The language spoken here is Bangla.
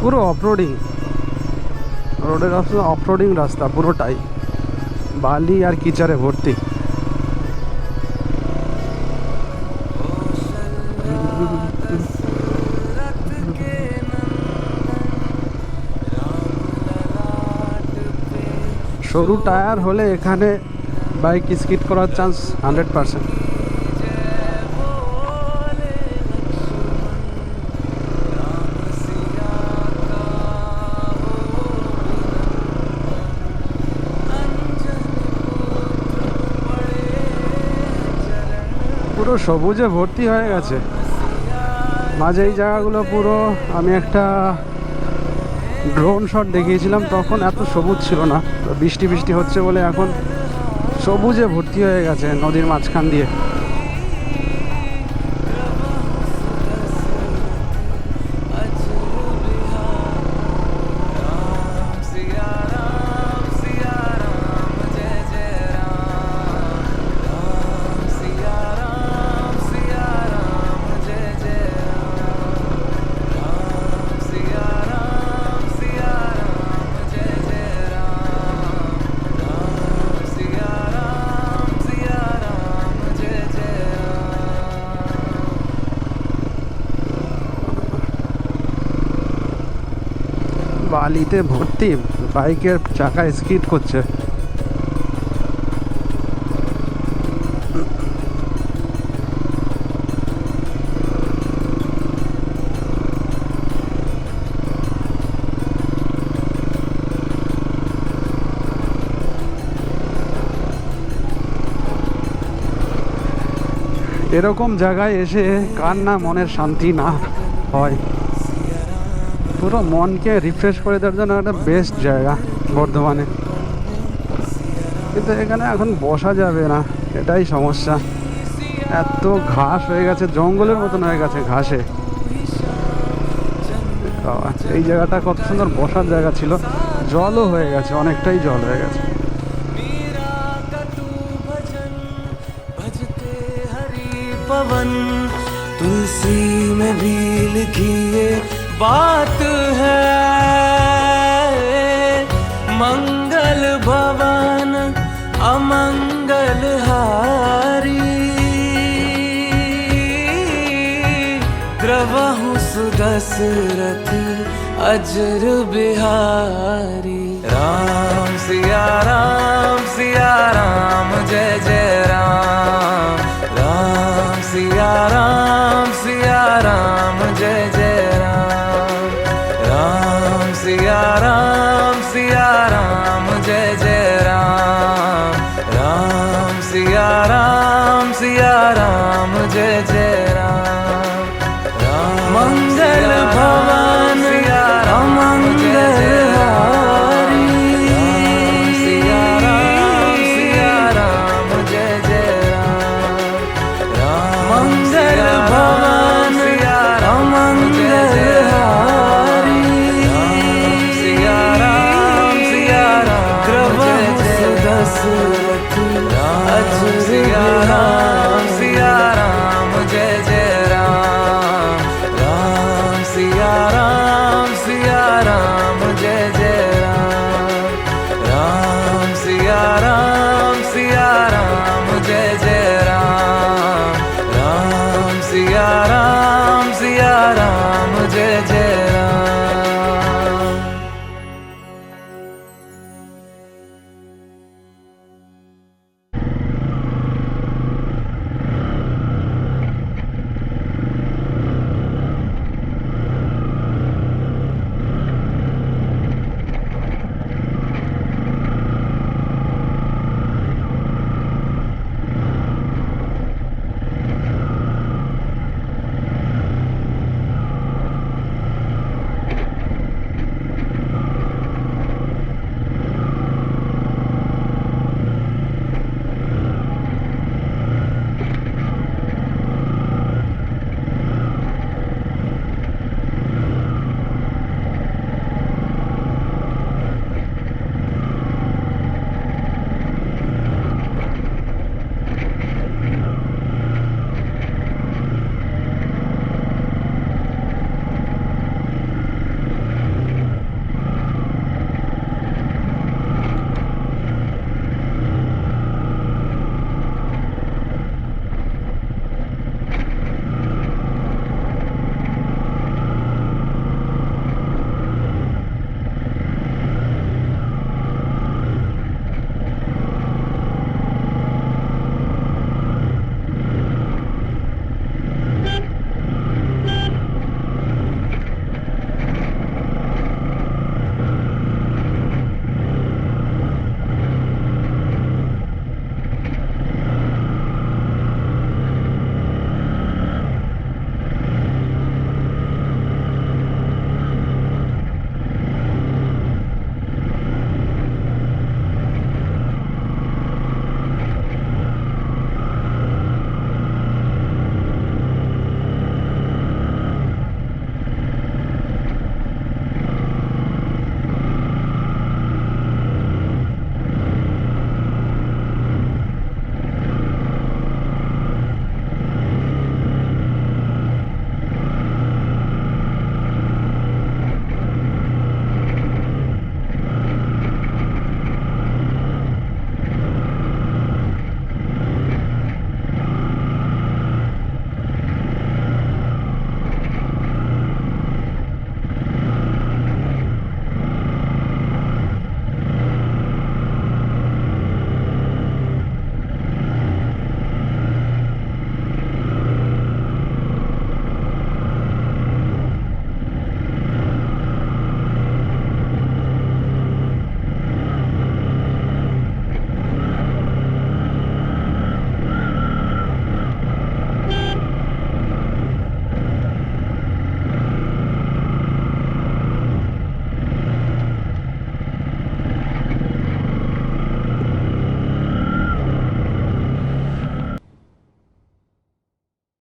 পুরো অফরোডিং রোডের রাস্তা অফরোডিং রাস্তা, পুরোটাই। বালি আর কিচারে ভর্তি। সরু টায়ার হলে এখানে বাইক স্কিট করার চান্স হান্ড্রেড পার্সেন্ট পুরো সবুজে ভর্তি হয়ে গেছে। মাঝে এই জায়গাগুলো পুরো আমি একটা ড্রোন শট দেখিয়েছিলাম, তখন এত সবুজ ছিল না। বৃষ্টি বৃষ্টি হচ্ছে বলে এখন সবুজে ভর্তি হয়ে গেছে নদীর মাঝখান দিয়ে। বালিতে ভর্তি, বাইকের চাকা স্কিড করছে। এরকম জায়গায় এসে কার না মনের শান্তি না হয়। পুরো মনকে রিফ্রেশ করে দেওয়ার জন্য একটা বেস্ট জায়গা বর্ধমানে কিন্তু এখানে এখন বসা যাবে না এটাই সমস্যা এত ঘাস হয়ে গেছে জঙ্গলের মতন হয়ে গেছে ঘাসে বাবা, এই জায়গাটা কত সুন্দর বসার জায়গা ছিল জলও হয়ে গেছে অনেকটাই জল হয়ে গেছে मीरा का तू भजन भजते हरि पवन तुलसी में भी लिखी ये बात है। मंगल भवन अमंगल हारी। द्रवहु सुदशरथ अजर बिहारी। राम सिया राम सिया राम जय जय राम யாரா got Ceará.